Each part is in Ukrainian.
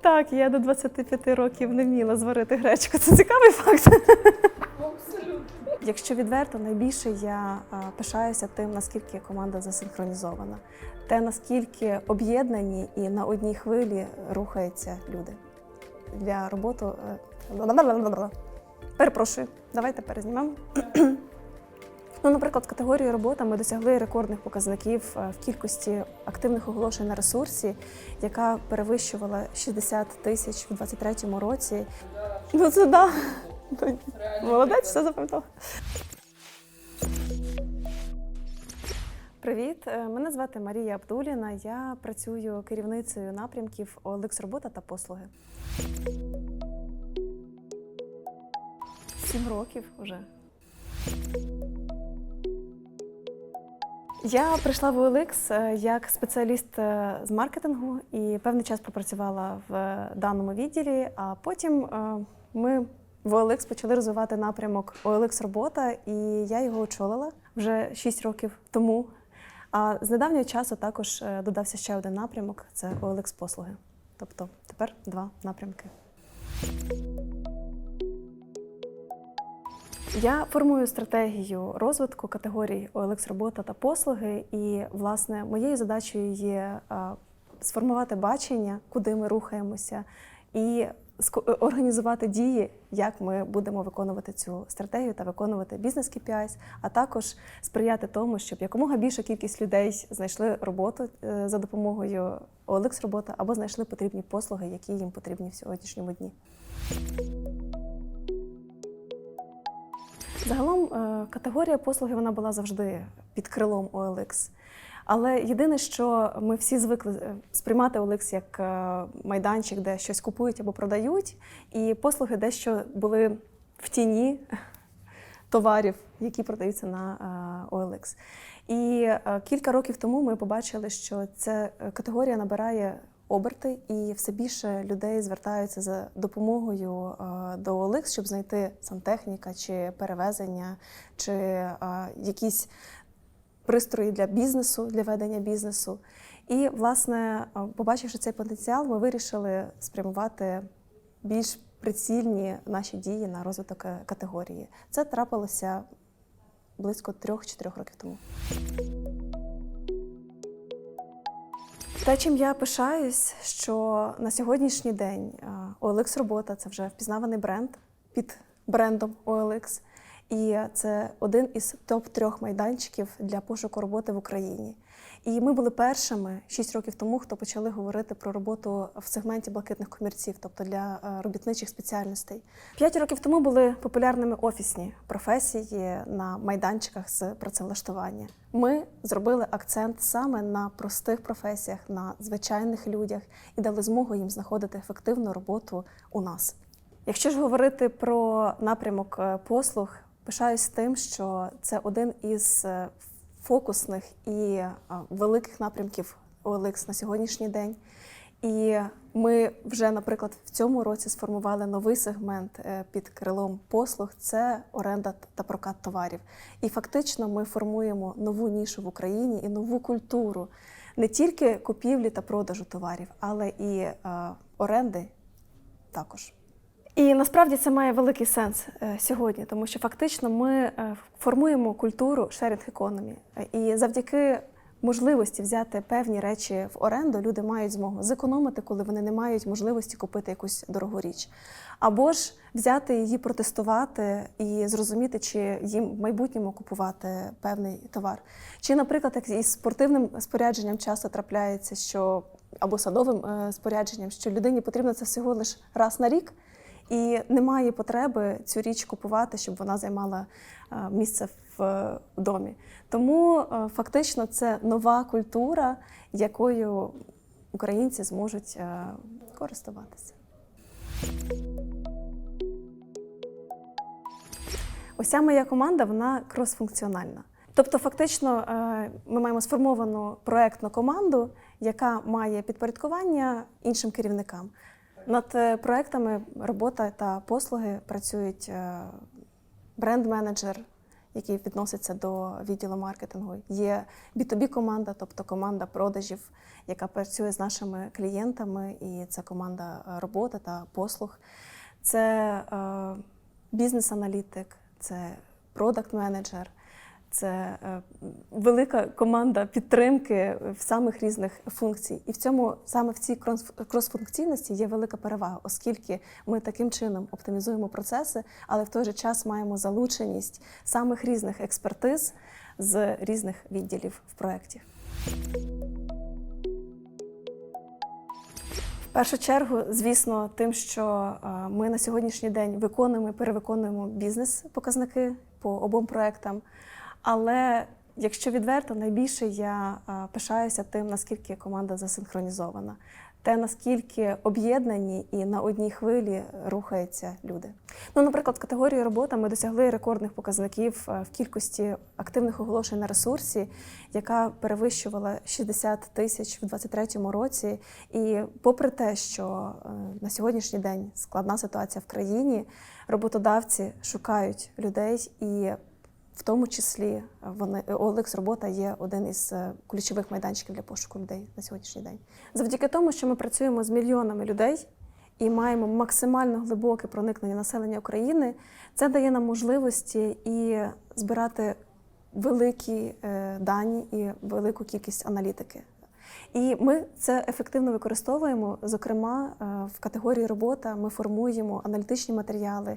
Так, я до 25 років не вміла зварити гречку. Це цікавий факт. Якщо відверто, найбільше я пишаюся тим, наскільки команда засинхронізована, те наскільки об'єднані і на одній хвилі рухаються люди. Для роботи. е, Перепрошую, давайте перезнімемо. Ну, наприклад, в категорії робота ми досягли рекордних показників е, в кількості активних оголошень на ресурсі, яка перевищувала 60 тисяч у 2023 році. Ну це да. Молодець, все запам'ятав. Привіт, е, мене звати Марія Абдуліна. Я працюю керівницею напрямків OLX робота та послуги. Сім років вже. Я прийшла в OLX е, як спеціаліст е, з маркетингу і певний час пропрацювала в даному відділі. А потім е, ми в OLX почали розвивати напрямок OLX робота, і я його очолила вже 6 років тому. А з недавнього часу також е, додався ще один напрямок це OLX послуги. Тобто тепер два напрямки. Я формую стратегію розвитку категорій OLX робота та послуги, і власне моєю задачею є сформувати бачення, куди ми рухаємося, і е, організувати дії, як ми будемо виконувати цю стратегію та виконувати бізнес KPIs, а також сприяти тому, щоб якомога більша кількість людей знайшли роботу е, за допомогою OLX робота або знайшли потрібні послуги, які їм потрібні в сьогоднішньому дні. Загалом е, категорія послуги вона була завжди під крилом OLX. Але єдине, що ми всі звикли е, сприймати OLX як е, майданчик, де щось купують або продають, і послуги дещо були в тіні товарів, які продаються на OLX. І кілька років тому ми побачили, що ця категорія набирає оберти, і все більше людей звертаються за допомогою е, до OLX, щоб знайти сантехніка чи перевезення, чи е, якісь пристрої для бізнесу, для ведення бізнесу. І, власне, е, побачивши цей потенціал, ми вирішили спрямувати більш прицільні наші дії на розвиток категорії. Це трапилося близько 3-4 років тому. Те, чим я пишаюсь, що на сьогоднішній день е, OLX робота це вже впізнаваний бренд під брендом OLX. І це один із топ-трьох майданчиків для пошуку роботи в Україні. І ми були першими 6 років тому, хто почали говорити про роботу в сегменті блакитних комірців, тобто для е, робітничих спеціальностей. П'ять років тому були популярними офісні професії на майданчиках з працевлаштування. Ми зробили акцент саме на простих професіях, на звичайних людях і дали змогу їм знаходити ефективну роботу у нас. Якщо ж говорити про напрямок е, послуг, пишаюсь тим, що це один із е, фокусних і великих напрямків OLX на сьогоднішній день. І ми вже, наприклад, в цьому році сформували новий сегмент е, під крилом послуг це оренда та прокат товарів. І фактично ми формуємо нову нішу в Україні і нову культуру не тільки купівлі та продажу товарів, але і е, оренди також. І насправді це має великий сенс е, сьогодні, тому що фактично ми е, формуємо культуру sharing economy. І завдяки можливості взяти певні речі в оренду, люди мають змогу зекономити, коли вони не мають можливості купити якусь дорогу річ. Або ж взяти її, протестувати і зрозуміти, чи їм в майбутньому купувати певний товар. Чи, наприклад, як із спортивним спорядженням часто трапляється, що або садовим е, спорядженням, що людині потрібно це всього лише раз на рік. І немає потреби цю річ купувати, щоб вона займала е, місце в е, домі. Тому е, фактично це нова культура, якою українці зможуть користуватися. Уся моя команда вона кросфункціональна. Тобто, фактично, ми маємо сформовану проектну команду, яка має підпорядкування іншим керівникам. Над е, проектами робота та послуги працюють е, бренд-менеджер, який відноситься до відділу маркетингу. Є B2B команда, тобто команда продажів, яка працює з нашими клієнтами, і це команда е, роботи та послуг. Це бізнес-аналітик, це продакт-менеджер, це е, велика команда підтримки в самих різних функцій. І в цьому саме в цій крос- кросфункційності є велика перевага, оскільки ми таким чином оптимізуємо процеси, але в той же час маємо залученість самих різних експертиз з різних відділів в проєкті. В першу чергу, звісно, тим, що е, ми на сьогоднішній день виконуємо перевиконуємо бізнес-показники по обом проектам. Але якщо відверто, найбільше я пишаюся тим, наскільки команда засинхронізована, те, наскільки об'єднані і на одній хвилі рухаються люди. Ну, наприклад, в категорії робота ми досягли рекордних показників е, в кількості активних оголошень на ресурсі, яка перевищувала 60 тисяч в 2023 році. І попри те, що е, на сьогоднішній день складна ситуація в країні, роботодавці шукають людей і. В тому числі вони Олекс робота є один із е, ключових майданчиків для пошуку людей на сьогоднішній день. Завдяки тому, що ми працюємо з мільйонами людей і маємо максимально глибоке проникнення населення України, це дає нам можливості і збирати великі е, дані і велику кількість аналітики. І ми це ефективно використовуємо. Зокрема, е, в категорії робота ми формуємо аналітичні матеріали,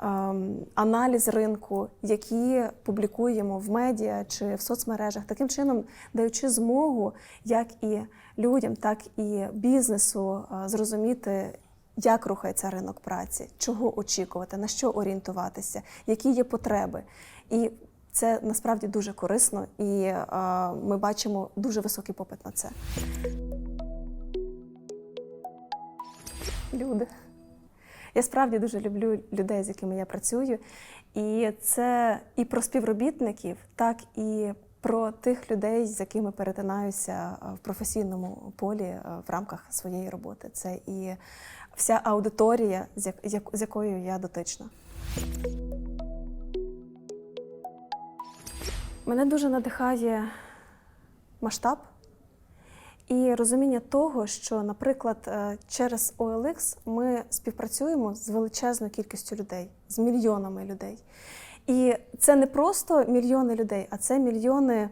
ем, аналіз ринку, які публікуємо в медіа чи в соцмережах, таким чином даючи змогу як і людям, так і бізнесу е, зрозуміти. Як рухається ринок праці, чого очікувати, на що орієнтуватися, які є потреби. І це насправді дуже корисно, і е, ми бачимо дуже високий попит на це. Люди. Я справді дуже люблю людей, з якими я працюю. І це і про співробітників, так і про тих людей, з якими перетинаюся е, в професійному полі е, в рамках своєї роботи. Це і вся аудиторія, з як- як- з якою я дотична. Мене дуже надихає масштаб і розуміння того, що, наприклад, е, через OLX ми співпрацюємо з величезною кількістю людей, з мільйонами людей. І це не просто мільйони людей, а це мільйони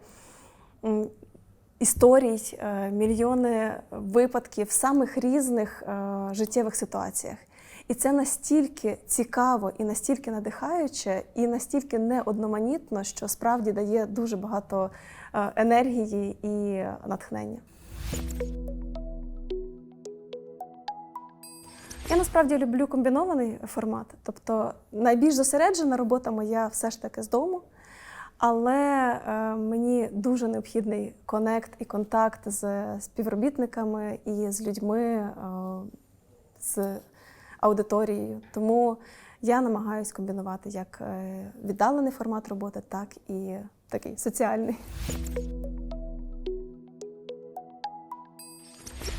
історій, е, мільйони випадків в самих різних е, життєвих ситуаціях. І це настільки цікаво і настільки надихаюче, і настільки неодноманітно, що справді дає дуже багато е, енергії і натхнення. Я насправді люблю комбінований формат, тобто найбільш зосереджена робота моя все ж таки з дому. Але е, мені дуже необхідний конект і контакт з співробітниками і з людьми, е, з аудиторією. Тому я намагаюся комбінувати як е, віддалений формат роботи, так і такий соціальний.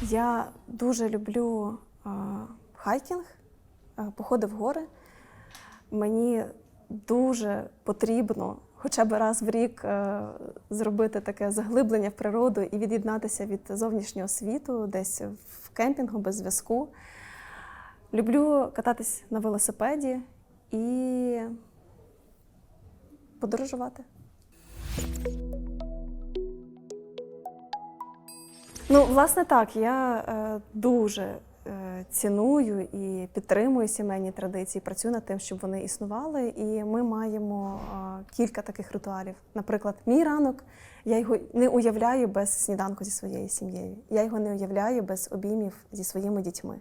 Я дуже люблю е, хайкінг, е, походи в гори. Мені дуже потрібно хоча б раз в рік зробити таке заглиблення в природу і від'єднатися від зовнішнього світу, десь в кемпінгу без зв'язку. Люблю кататись на велосипеді і подорожувати. Ну, власне, так, я е, дуже е, ціную і підтримую сімейні традиції, працюю над тим, щоб вони існували. І ми маємо е, кілька таких ритуалів. Наприклад, мій ранок я його не уявляю без сніданку зі своєю сім'єю. Я його не уявляю без обіймів зі своїми дітьми.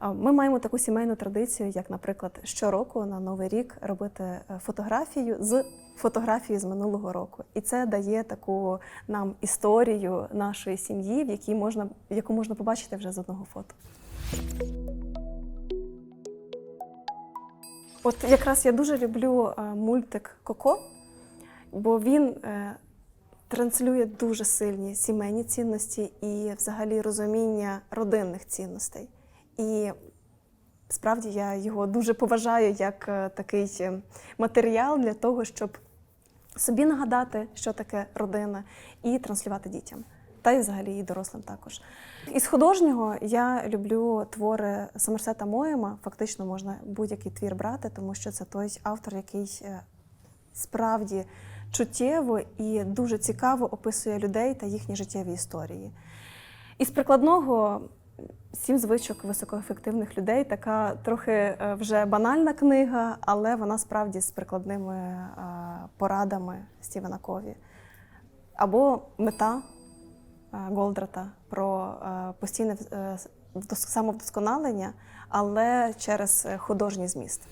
Ми маємо таку сімейну традицію, як, наприклад, щороку на Новий рік робити е, фотографію з фотографії з минулого року. І це дає таку нам історію нашої сім'ї, в якій можна, яку можна побачити вже з одного фото. От якраз я дуже люблю е, мультик Коко, бо він е, транслює дуже сильні сімейні цінності і взагалі розуміння родинних цінностей. І справді я його дуже поважаю як е, такий е, матеріал для того, щоб собі нагадати, що таке родина, і транслювати дітям. Та й взагалі і дорослим також. Із художнього я люблю твори Сомерсета Моєма. Фактично можна будь-який твір брати, тому що це той автор, який е, справді чуттєво і дуже цікаво описує людей та їхні життєві історії. Із прикладного сім звичок високоефективних людей така трохи е, вже банальна книга, але вона справді з прикладними е, порадами Стівена Кові. Або мета е, Голдрата про постійне самовдосконалення, але через художній зміст.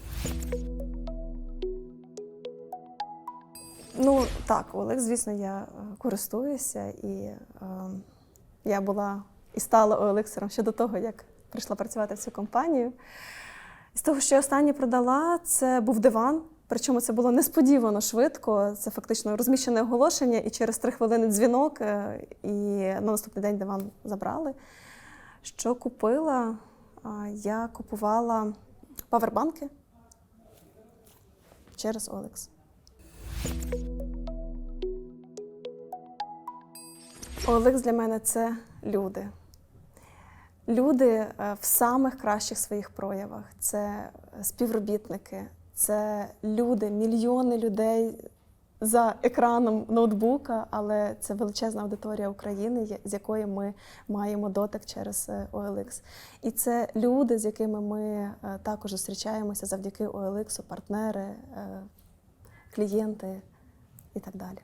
Ну так, Олег, звісно, я користуюся, і е, я була і стала Олексером ще до того, як прийшла працювати в цю компанію. З того, що я останнє продала, це був диван. Причому це було несподівано швидко. Це фактично розміщене оголошення, і через три хвилини дзвінок, е, і на наступний день диван забрали. Що купила? Я купувала павербанки через Олекс. Олекс для мене це люди. Люди е, в самих кращих своїх проявах. Це співробітники, це люди, мільйони людей за екраном ноутбука, але це величезна аудиторія України, з якою ми маємо дотик через е, OLX. І це люди, з якими ми е, також зустрічаємося завдяки OLX, партнери, е, клієнти і так далі.